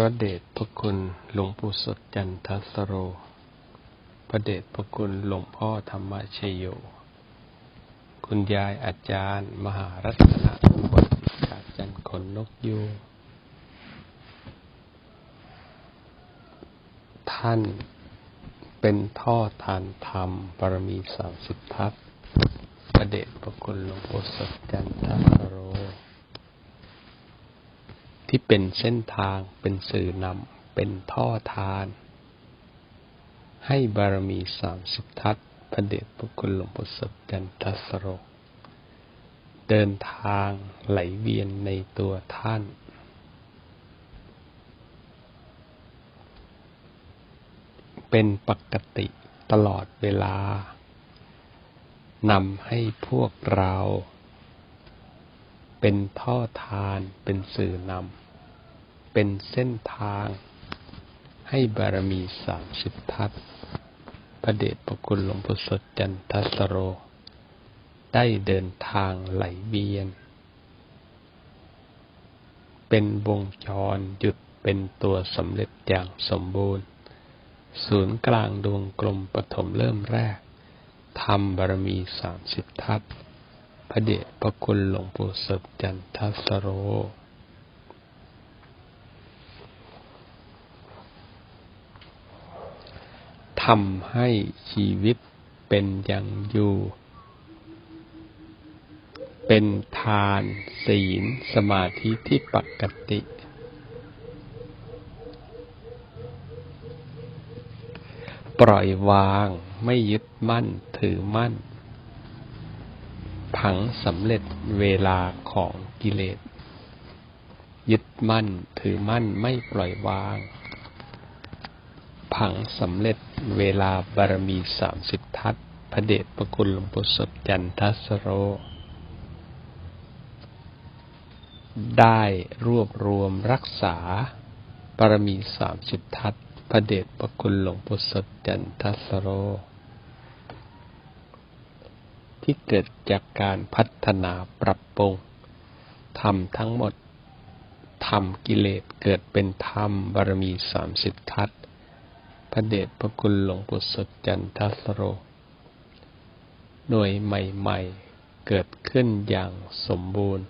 ระเดชพระคุณหลวงปู่สดจันทสโร พระเดชพระคุณหลวงพ่อธรรมชโย คุณยายอาจารย์ มหารัตนบดจากจันขนนกยูท่านเป็นท่อทานธรรมบารมีสามสิบทัศน์พระเดชพระคุณหลวงปู่สดจันทสโร ที่เป็นเส้นทาง เป็นสื่อนำเป็นท่อทาน ให้บารมีสามสิบทัศพระเดชพระคุณหลวงปู่สดจันทสโรเดินทางไหลเวียนในตัวท่าน เป็นปกติตลอดเวลานำให้พวกเรา เป็นท่อทานเป็นสื่อนำ เป็นเส้นทางให้บารมีสามสิบทัศพระเดชพระคุณหลวงปู่สดจันทสโร ได้เดินทางไหลเวียน เป็นวงจรหยุดเป็นตัวสำเร็จอย่างสมบูรณ์ ศูนย์กลางดวงกลมปฐมเริ่มแรกทำบารมีสามสิบทัศพระเดชพระคุณหลวงปู่สดจันทสโร ทำให้ชีวิตเป็นอย่างอยู่ เป็นทานศีลสมาธิที่ปกติ ปล่อยวางไม่ยึดมั่นถือมั่น ผังสำเร็จเวลาของกิเลส ยึดมั่นถือมั่นไม่ปล่อยวางผังสำเร็จ เวลาบารมีสามสิบทัศพระเดชพระคุณหลวงปู่สดจันทัสโร ได้รวบรวมรักษาบารมีสามสิบทัศพระเดชพระคุณหลวงปู่สดจันทัสโร ที่เกิดจากการพัฒนาปรับปรุงทำทั้งหมดทำกิเลสเกิดเป็นธรรมบารมีสามสิบทัศพ ระเดชพระคุณหลวงปู่สดจันทสโร หน่วยใหม่ๆ เกิดขึ้นอย่างสมบูรณ์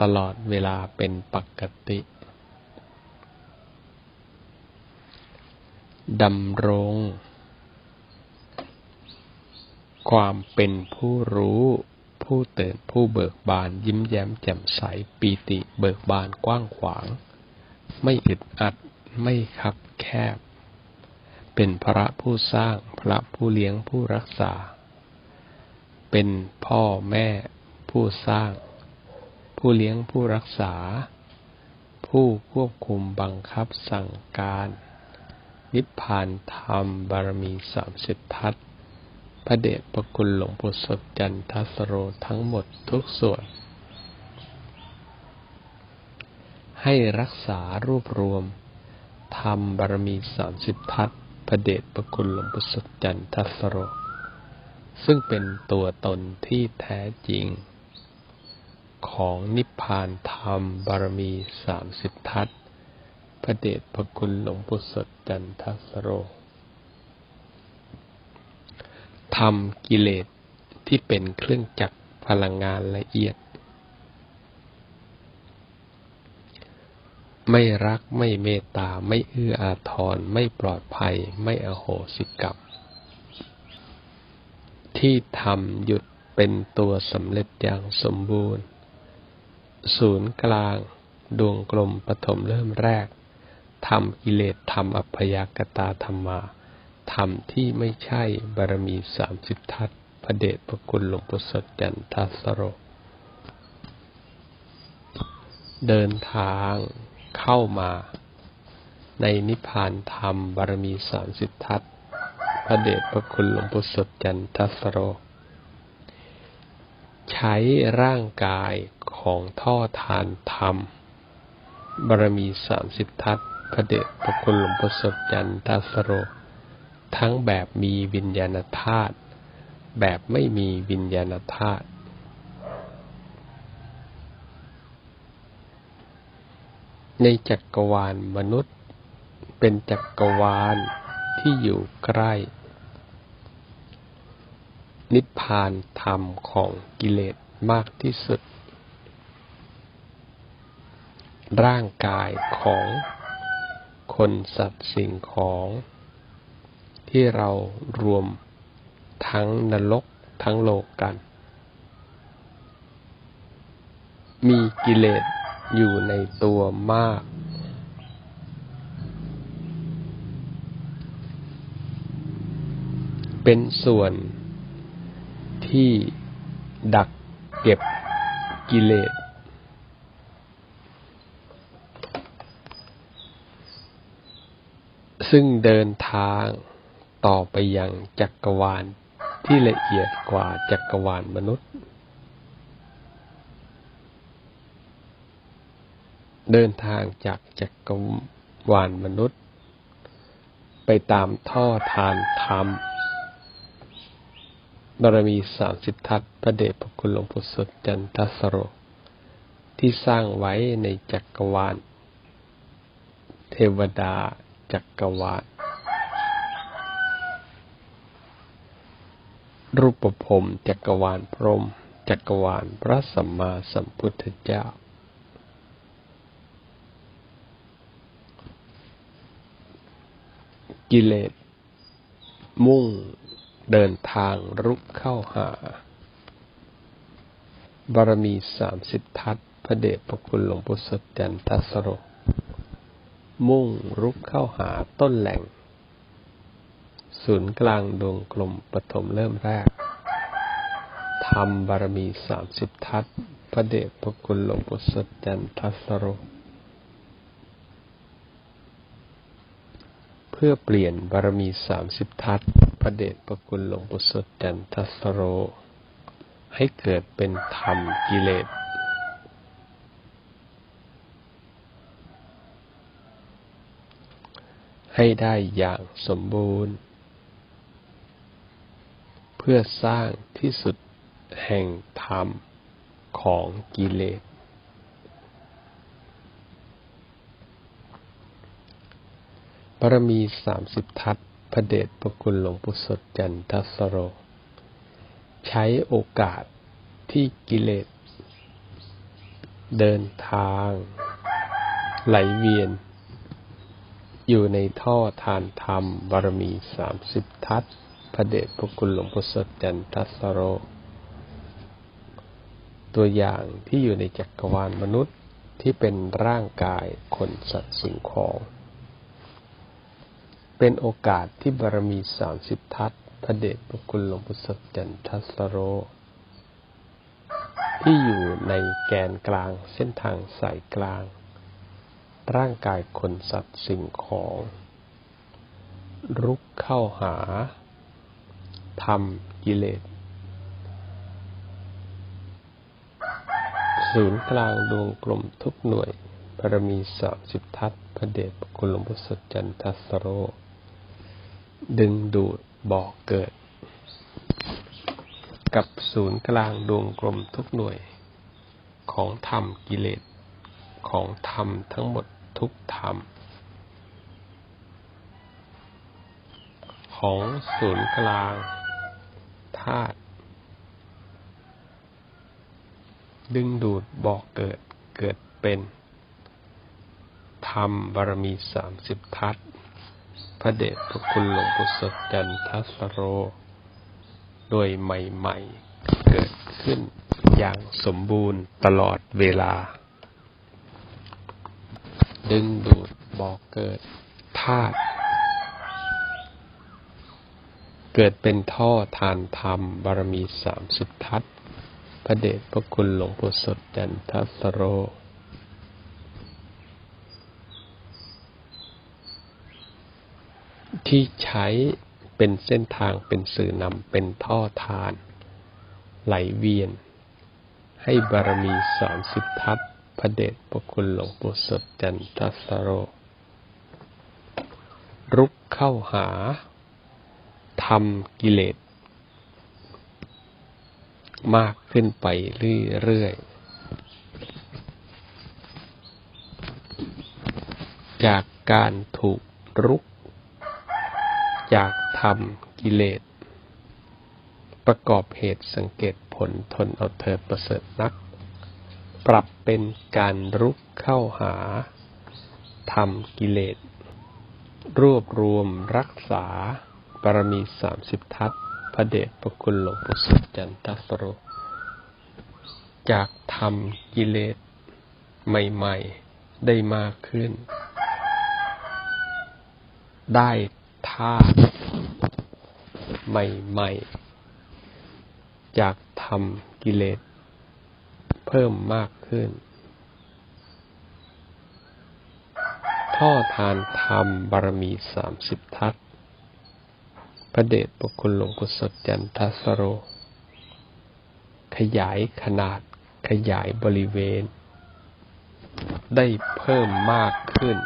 ตลอดเวลาเป็นปกติดำรง ความเป็นผู้รู้ผู้ตื่นผู้เบิกบานยิ้มแย้มแจ่มใสปีติเบิกบานกว้างขวาง ไม่อึดอัดไม่คับแคบ เป็นพระผู้สร้าง พระผู้เลี้ยงผู้รักษา เป็นพ่อแม่ ผู้สร้าง ผู้เลี้ยงผู้รักษา ผู้ควบคุมบังคับสั่งการ นิพพานธรรมบารมีสามสิบทัศพระเดชพระคุณหลวงปู่สดจันทสโรทั้งหมดทุกส่วน ให้รักษารวบรวมธรรมบารมีสามสิบทัศ พระเดชพระคุณหลวงปู่สดจันทัสโร ซึ่งเป็นตัวตนที่แท้จริง ของนิพพานธรรมบารมีสามสิบทัศพระเดชพระคุณหลวงปู่สดจันทัสโรทำกิเลสที่เป็นเครื่องจักรพลังงานละเอียด ไม่รักไม่เมตตา ไม่เอื้ออาทร ไม่ปลอดภัย ไม่อโหสิกรรมที่ทำหยุดเป็นตัวสำเร็จอย่างสมบูรณ์ ศูนย์กลาง ดวงกลมปฐมเริ่มแรกทำกิเลสทำอัพยากตาธรรมาทำที่ไม่ใช่บารมีสามสิบทัศพระเดชพระคุณหลวงปู่สดจันทัสโร เดินทาง เข้ามา ในนิพพานธรรมบารมีสามสิบทัศพระเดชพระคุณหลวงปู่สดจันทัสโร ใช้ร่างกายของท่อทานธรรมบารมีสามสิบทัศพระเดชพระคุณหลวงพ่อสดจันทสโร ทั้งแบบมีวิญญาณธาตุแบบไม่มีวิญญาณธาตุ ในจักรวาลมนุษย์ เป็นจักรวาลที่อยู่ใกล้ นิพพานธรรมของกิเลสมากที่สุด ร่างกายของคนสัตว์สิ่งของ ที่เรารวมทั้งนรกทั้งโลกกัน มีกิเลส อยู่ในตัวมาก เป็นส่วนที่ดักเก็บกิเลส ซึ่งเดินทางต่อไปยังจักรวาลที่ละเอียดกว่าจักรวาลมนุษย์ เดินทางจากจักรวาลมนุษย์ ไปตามท่อทานธรรมบารมีสามสิบทัศพระเดชพระคุณหลวงปู่สดจันทสโร ที่สร้างไว้ในจักรวาล เทวดาจักรวาล รูปภพจักรวาลพรหมจักรวาลพระสัมมาสัมพุทธเจ้า กิเลส มุ่งเดินทางรุกเข้าหา บารมีสามสิบทัศพระเดชพระคุณหลวงปู่สดจันทสโรมุ่งรุกเข้าหาต้นแหล่ง ศูนย์กลางดวงกลมปฐมเริ่มแรกทำบารมีสามสิบทัศพระเดชพระคุณหลวงปู่สดจันทสโร เพื่อเปลี่ยนบารมีสามสิบทัศพระเดชพระคุณหลวงปู่สดจันทสโร ให้เกิดเป็นธรรมกิเลสให้ได้อย่างสมบูรณ์ เพื่อสร้างที่สุดแห่งธรรมของกิเลส บารมีสามสิบทัศพระเดชพระคุณหลวงปู่สดจันทสโร ใช้โอกาสที่กิเลส เดินทาง ไหลเวียน อยู่ในท่อทานธรรม บารมีสามสิบทัศพระเดชพระคุณหลวงปู่สดจันทสโร ตัวอย่างที่อยู่ในจักรวาลมนุษย์ที่เป็นร่างกายคนสัตว์สิ่งของ เป็นโอกาสที่บารมีสามสิบทัศพระเดชพระคุณหลวงปู่สดจันทสโร ที่อยู่ในแกนกลางเส้นทางสายกลาง ร่างกายคนสัตว์สิ่งของ รุกเข้าหาทำกิเลสศูนย์กลางดวงกลมทุกหน่วยบารมีสามสิบทัศพระเดชพระคุณหลวงพ่อสดจันทสโร ดึงดูดบอกเกิด กับศูนย์กลางดวงกลมทุกหน่วย ของธรรมกิเลสของธรรมทั้งหมดทุกธรรม ของศูนย์กลางธาตุดึงดูดบอกเกิดเกิดเป็น ธรรมบารมีสามสิบทัศพ ระเดชพระคุณหลวงปู่สดจันทัสโร โดยใหม่ๆ เกิดขึ้นอย่างสมบูรณ์ตลอดเวลา ดึงดูดบอกเกิดธาตุเกิดเป็นท่อทานธรรม บารมีสามสิบทัศพระเดชพระคุณหลวงปู่สดจันทัสโร ที่ใช้เป็นเส้นทางเป็นสื่อนำเป็นท่อทาน ไหลเวียน ให้บารมีสามสิบทัศพระเดชพระคุณหลวงปู่สดจันทสโร รุกเข้าหาทำกิเลส มากขึ้นไปเรื่อยๆ จากการถูกรุก จากทำกิเลส ประกอบเหตุสังเกตผลทนเอาเถิดประเสริฐนัก ปรับเป็นการรุกเข้าหาทำกิเลส รวบรวมรักษาบารมีสามสิบทัศพระเดชพระคุณหลวงปู่สุจันทสโรจากทำกิเลสใหม่ ๆ ได้มากขึ้น ได้ ท่าใหม่ๆ จากทำกิเลส เพิ่มมากขึ้น ท่อทานธรรมบารมีสามสิบทัศพระเดชพระคุณหลวงปู่สดจันทสโร ขยายขนาดขยายบริเวณ ได้เพิ่มมากขึ้น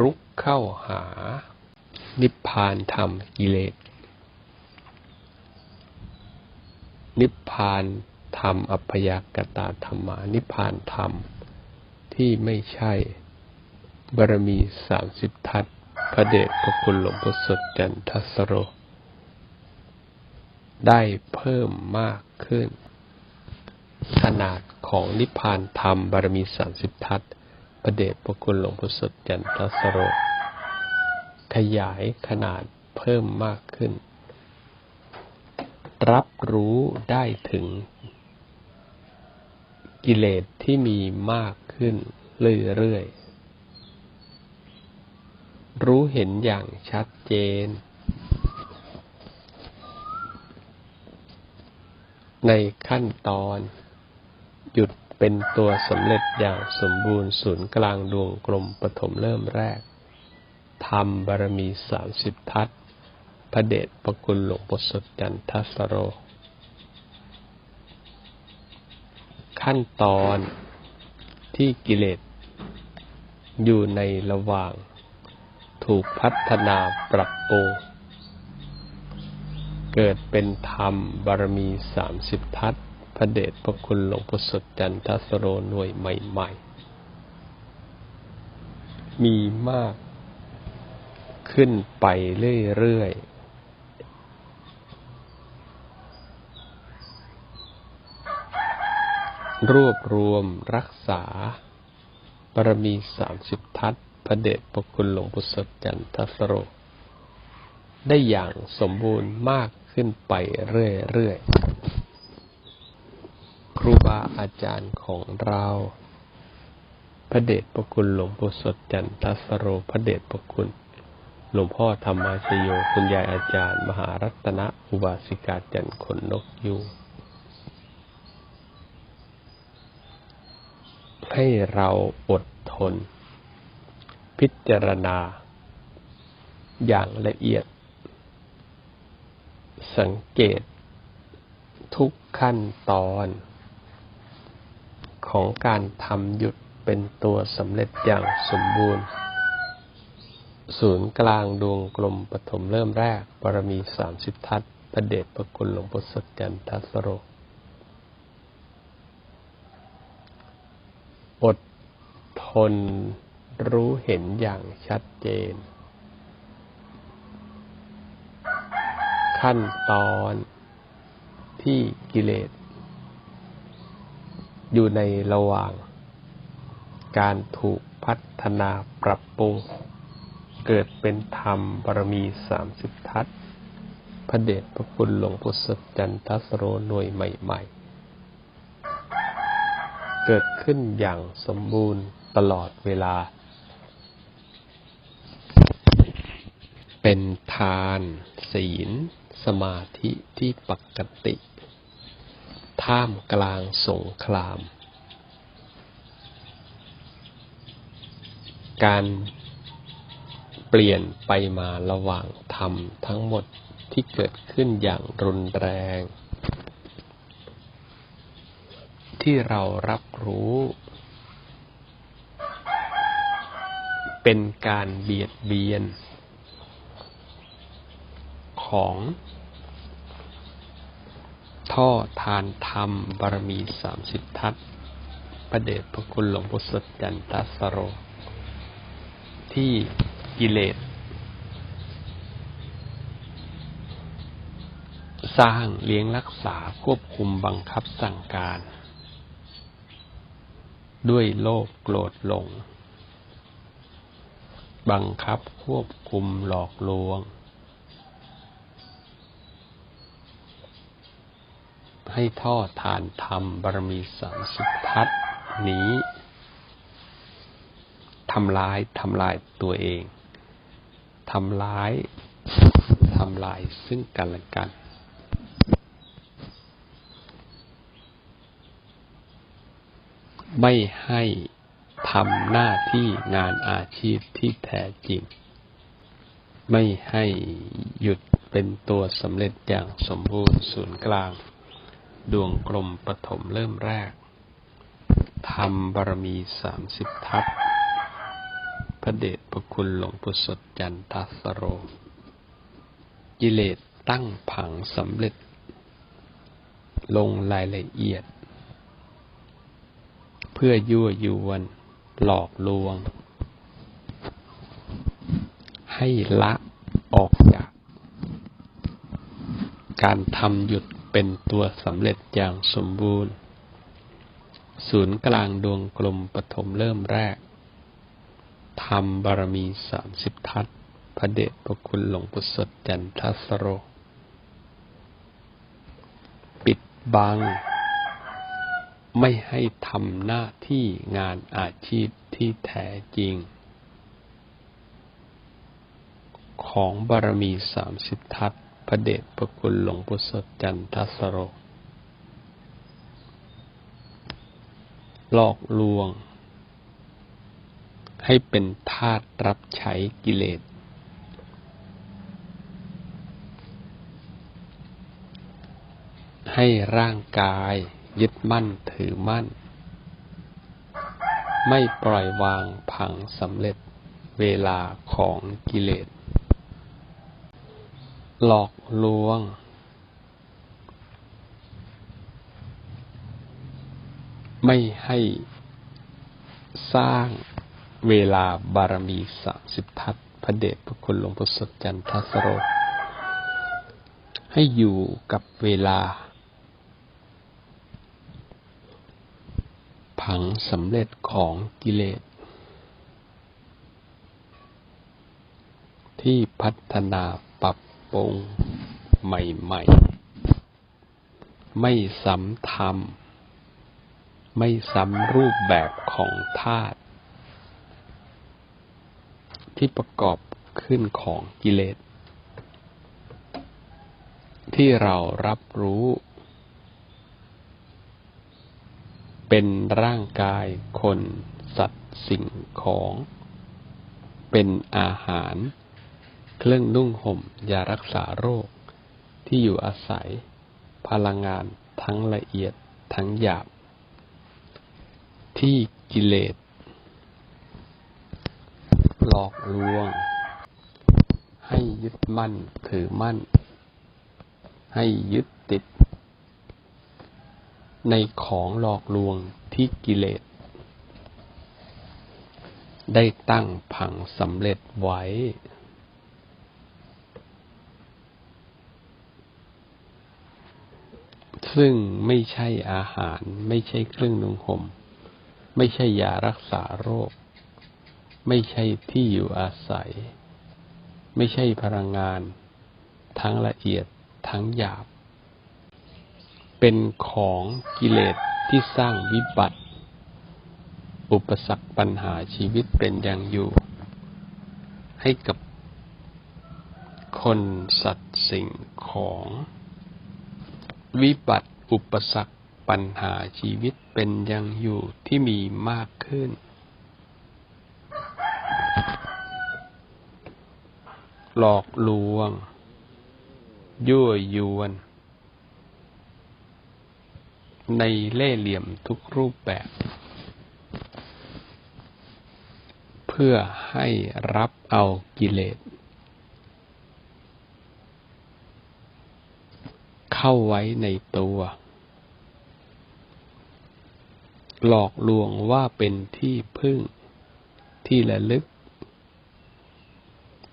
รุกเข้าหา นิพพานธรรมกิเลส นิพพานธรรมอัพยากตาธรรมา นิพพานธรรมที่ไม่ใช่บารมีสามสิบทัศพระเดชพระคุณหลวงพ่อสดจันทสโร ได้เพิ่มมากขึ้น ขนาดของนิพพานธรรมบารมีสามสิบทัศ พระเดชพระคุณหลวงพ่อสดจันทสโร ขยายขนาดเพิ่มมากขึ้น รับรู้ได้ถึง กิเลสที่มีมากขึ้นเรื่อยๆ รู้เห็นอย่างชัดเจน ในขั้นตอน หยุด เป็นตัวสำเร็จอย่างสมบูรณ์ศูนย์กลางดวงกลมปฐมเริ่มแรกทำบารมีสามสิบทัศพระเดชพระคุณหลวงปู่สดจันทสโร ขั้นตอนที่กิเลสอยู่ในระหว่าง ถูกพัฒนาปรับปรุงเกิดเป็นธรรมบารมีสามสิบทัศ พระเดชพระคุณหลวงปู่สดจันทสโรหน่วยใหม่ ๆ มีมากขึ้นไปเรื่อยๆ รวบรวมรักษาบารมีสามสิบทัศพระเดชพระคุณหลวงปู่สดจันทสโร ได้อย่างสมบูรณ์มากขึ้นไปเรื่อยๆ ครูบาอาจารย์ของเรา พระเดชพระคุณหลวงปู่สดจันทสโร พระเดชพระคุณ หลวงพ่อธรรมาชโย คุณยายอาจารย์ มหารัตนอุบาสิกาจันขนนกยูงให้เราอดทน พิจารณา อย่างละเอียด สังเกต ทุกขั้นตอน ของการทำหยุดเป็นตัวสำเร็จอย่างสมบูรณ์ ศูนย์กลางดวงกลมปฐมเริ่มแรกบารมีสามสิบทัศพระเดชพระคุณหลวงพ่อสดจันทัสโรอดทนรู้เห็นอย่างชัดเจน ขั้นตอนที่กิเลส อยู่ในระหว่าง การถูกพัฒนาปรับปรุง เกิดเป็นธรรมบารมีสามสิบทัศพระเดชพระคุณหลวงปู่สดจันทสโรหน่วยใหม่ ๆ เกิดขึ้นอย่างสมบูรณ์ตลอดเวลา เป็นทานศีล สมาธิที่ปกติ ท่ามกลางสงคราม การเปลี่ยนไปมาระหว่างธรรมทั้งหมดที่เกิดขึ้นอย่างรุนแรง ที่เรารับรู้ เป็นการเบียดเบียนของ ท่อทานธรรมบารมีสามสิบทัศพระเดชพระคุณหลวงปู่สดจันทสโร ที่กิเลส สร้างเลี้ยงรักษาควบคุมบังคับสั่งการ ด้วยโลภโกรธหลง บังคับควบคุมหลอกลวง ให้ท่อทานธรรมบารมีสามสิบทัศน์นี้ทำร้ายทำลายตัวเองทำร้ายทำลายซึ่งกันและกัน ไม่ให้ทำหน้าที่งานอาชีพที่แท้จริง ไม่ให้หยุดเป็นตัวสำเร็จอย่างสมบูรณ์ศูนย์กลาง ดวงกลมปฐมเริ่มแรกทำบารมีสามสิบทัศพระเดชพระคุณหลวงปู่สดจันทสโร กิเลสตั้งผังสำเร็จ ลงรายละเอียด เพื่อยั่วยวนหลอกลวง ให้ละออกจาก การทำหยุด เป็นตัวสำเร็จอย่างสมบูรณ์ ศูนย์กลางดวงกลมปฐมเริ่มแรกทำบารมีสามสิบทัศพระเดชพระคุณหลวงปู่สดจันทสโร ปิดบัง ไม่ให้ทำหน้าที่งานอาชีพที่แท้จริง ของบารมีสามสิบทัศ พระเดชพระคุณหลวงปู่สดจันทสโร หลอกลวง ให้เป็นทาสรับใช้กิเลส ให้ร่างกายยึดมั่นถือมั่น ไม่ปล่อยวางผังสำเร็จเวลาของกิเลส หลอกลวง ไม่ให้สร้างเวลาบารมีสามสิบทัศพระเดชพระคุณหลวงปู่สดจันทสโร ให้อยู่กับเวลา ผังสำเร็จของกิเลส ที่พัฒนา ปรุงใหม่ๆ ไม่ซ้ำทำไม่ซ้ำรูปแบบของธาตุที่ประกอบขึ้นของกิเลส ที่เรารับรู้ เป็นร่างกายคนสัตว์สิ่งของ เป็นอาหาร เครื่องนุ่งห่มยารักษาโรค ที่อยู่อาศัย พลังงานทั้งละเอียดทั้งหยาบ ที่กิเลส หลอกลวง ให้ยึดมั่นถือมั่น ให้ยึดติด ในของหลอกลวงที่กิเลส ได้ตั้งผังสำเร็จไว้ ซึ่งไม่ใช่อาหาร ไม่ใช่เครื่องนุ่งห่มไม่ใช่ยารักษาโรค ไม่ใช่ที่อยู่อาศัย ไม่ใช่พลังงาน ทั้งละเอียดทั้งหยาบ เป็นของกิเลสที่สร้างวิบัติ อุปสรรคปัญหาชีวิตเป็นอย่างอยู่ ให้กับคนสัตว์สิ่งของ วิบัติอุปสรรคปัญหาชีวิตเป็นอย่างอยู่ที่มีมากขึ้น หลอกลวง ยั่วยวน ในเล่เหลี่ยมทุกรูปแบบ เพื่อให้รับเอากิเลส เข้าไว้ในตัว หลอกลวงว่าเป็นที่พึ่งที่ระลึก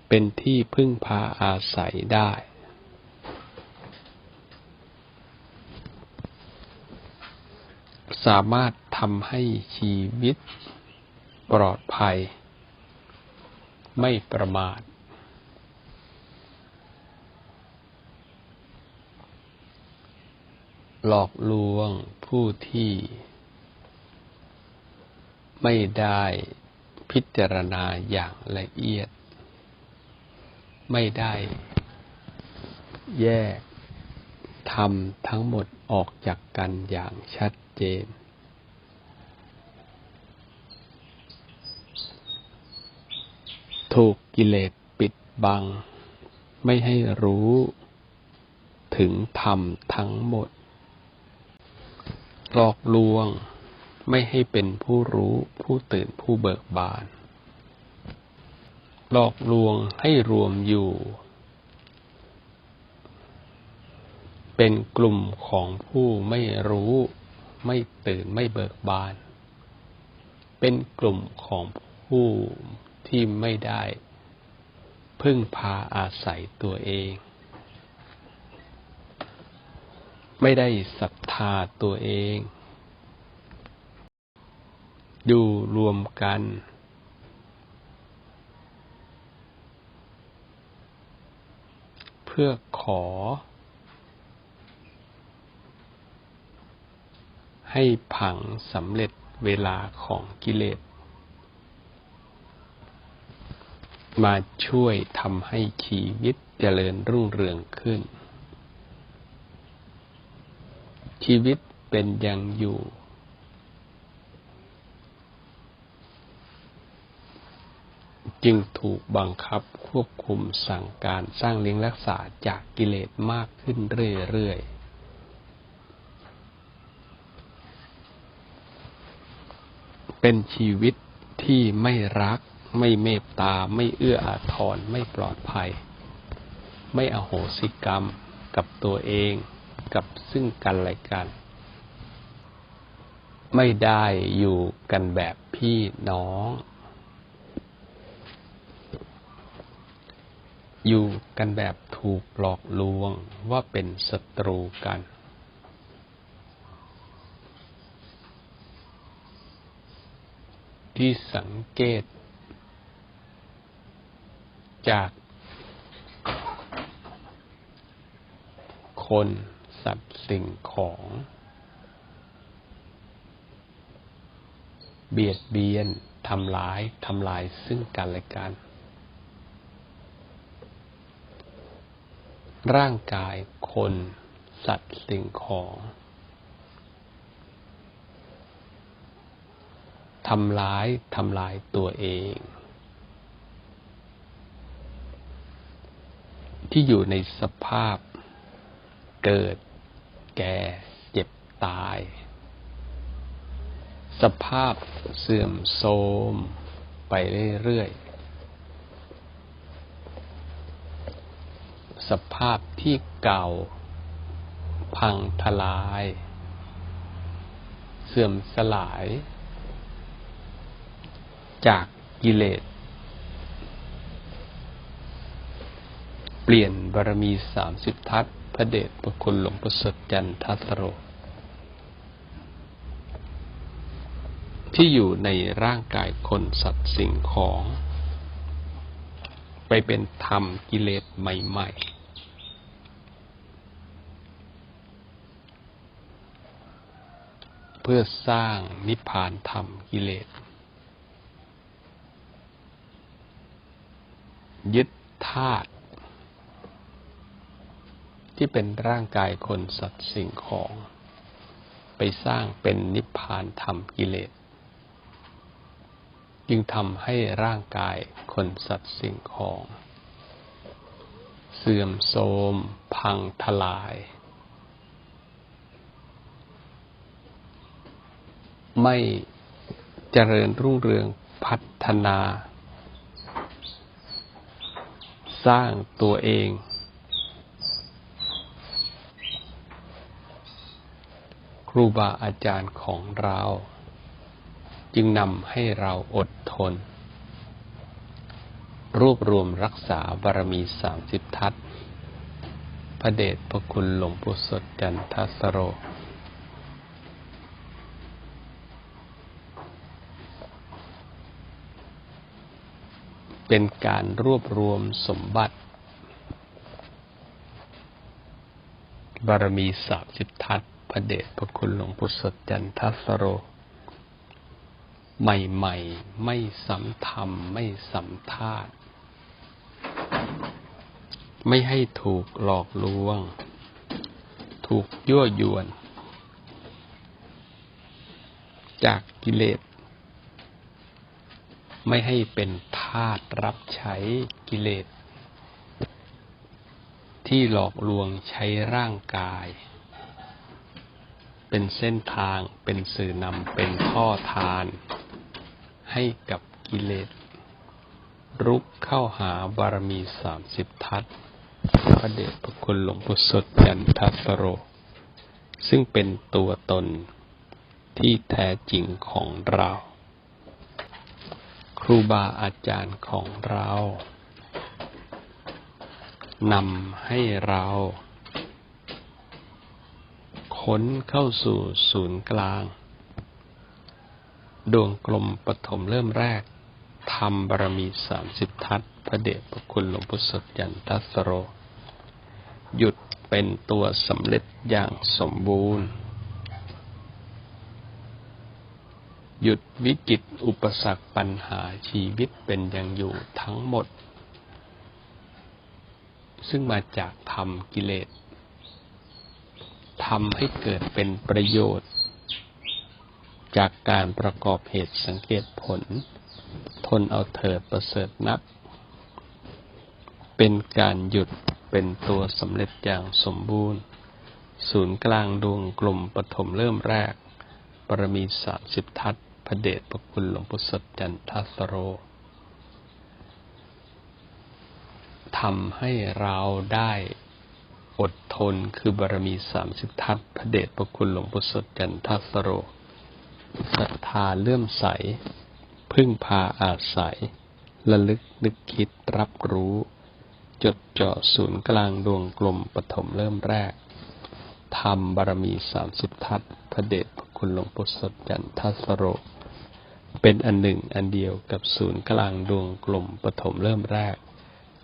เป็นที่พึ่งพาอาศัยได้สามารถทำให้ชีวิตปลอดภัย ไม่ประมาท หลอกลวงผู้ที่ไม่ได้พิจารณาอย่างละเอียด ไม่ได้แยกทำทั้งหมดออกจากกันอย่างชัดเจน ถูกกิเลสปิดบัง ไม่ให้รู้ถึงธรรมทั้งหมด หลอกลวง ไม่ให้เป็นผู้รู้ผู้ตื่นผู้เบิกบาน หลอกลวงให้รวมอยู่ เป็นกลุ่มของผู้ไม่รู้ ไม่ตื่นไม่เบิกบาน เป็นกลุ่มของผู้ที่ไม่ได้ พึ่งพาอาศัยตัวเอง ไม่ได้ศรัทธาตัวเองอยู่รวมกัน เพื่อขอ ให้ผังสำเร็จเวลาของกิเลส มาช่วยทำให้ชีวิตเจริญรุ่งเรืองขึ้น ชีวิตเป็นอยังอยู่ จึงถูกบังคับควบคุมสั่งการสร้างเลี้ยงรักษาจากกิเลสมากขึ้นเรื่อยๆเป็นชีวิตที่ไม่รัก ไม่เมตตา ไม่เอื้ออาทร ไม่ปลอดภัย ไม่อโหสิกรรมกับตัวเอง กับซึ่งกันและกัน ไม่ได้อยู่กันแบบพี่น้อง อยู่กันแบบถูกหลอกลวงว่าเป็นศัตรูกันที่สังเกต จากคน สัตว์สิ่งของ เบียดเบียนทำร้ายทำลายซึ่งกันและกัน ร่างกายคน สัตว์สิ่งของทำร้ายทำลายตัวเอง ที่อยู่ในสภาพเกิด แก่ เจ็บตาย สภาพเสื่อมโทรมไปเรื่อยๆ สภาพที่เก่า พังทลาย เสื่อมสลาย จากกิเลสเปลี่ยนบารมีสามสิบทัศ ระเดชพระคุณหลวงประเสริฐจันทัสโร ที่อยู่ในร่างกายคนสัตว์สิ่งของ ไปเป็นธรรมกิเลสใหม่ ๆเพื่อสร้างนิพพานธรรมกิเลส ยึดธาตุ ที่เป็นร่างกายคนสัตว์สิ่งของ ไปสร้างเป็นนิพพานธรรมกิเลส จึงทำให้ร่างกายคนสัตว์สิ่งของ เสื่อมโทรมพังทลาย ไม่เจริญรุ่งเรืองพัฒนา สร้างตัวเอง ครูบาอาจารย์ของเรา จึงนำให้เราอดทน รวบรวมรักษาบารมีสามสิบทัศพระเดชพระคุณหลวงปู่สดจันทสโร เป็นการรวบรวมสมบัติ บารมีสามสิบทัศ พระเดชพระคุณหลวงปู่สดจันทสโร ใหม่ ๆ ไม่สำธรรม ไม่สำธาตุไม่ให้ถูกหลอกลวง ถูกยั่วยวน จากกิเลส ไม่ให้เป็นทาสรับใช้กิเลส ที่หลอกลวงใช้ร่างกาย เป็นเส้นทาง เป็นสื่อนำ เป็นท่อทาน ให้กับกิเลส รุกเข้าหาบารมีสามสิบทัศพระเดชพระคุณหลวงปู่สดจันทัสโร ซึ่งเป็นตัวตนที่แท้จริงของเรา ครูบาอาจารย์ของเรานำให้เรา ค้นเข้าสู่ศูนย์กลาง ดวงกลมปฐมเริ่มแรกทำบารมีสามสิบทัศพระเดชพระคุณหลวงปู่สดยันทัสโร หยุดเป็นตัวสำเร็จอย่างสมบูรณ์ หยุดวิกฤตอุปสรรคปัญหาชีวิตเป็นอย่างอยู่ทั้งหมด ซึ่งมาจากธรรมกิเลส ทำให้เกิดเป็นประโยชน์ จากการประกอบเหตุสังเกตผล ทนเอาเถิดประเสริฐนัก เป็นการหยุดเป็นตัวสำเร็จอย่างสมบูรณ์ ศูนย์กลางดวงกลมปฐมเริ่มแรก ปรมีสามสิบทัศพระเดชพระคุณหลวงปู่สดจันทสโรทำให้เราได้ อดทนคือบารมีสามสิบทัศพระเดชพระคุณหลวงปู่สดจันทัสโรศรัทธาเลื่อมใส พึ่งพาอาศัย ระลึกนึกคิดรับรู้ จดเจาะศูนย์กลางดวงกลมปฐมเริ่มแรกทำบารมีสามสิบทัศพระเดชพระคุณหลวงปู่สดจันทัสโร เป็นอันหนึ่งอันเดียวกับศูนย์กลางดวงกลมปฐมเริ่มแรก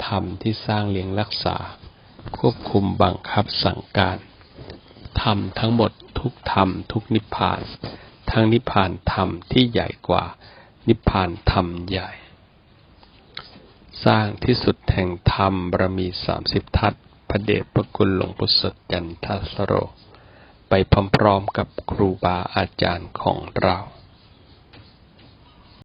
ธรรมที่สร้างเลี้ยงรักษา ควบคุมบังคับสั่งการธรรมทั้งหมดทุกธรรมทุกนิพพาน ทั้งนิพพานธรรมที่ใหญ่กว่า นิพพานธรรมใหญ่ สร้างที่สุดแห่งธรรมบารมีสามสิบทัศพระเดชพระคุณหลวงปู่สดจันทสโร ไปพร้อมๆกับครูบาอาจารย์ของเรา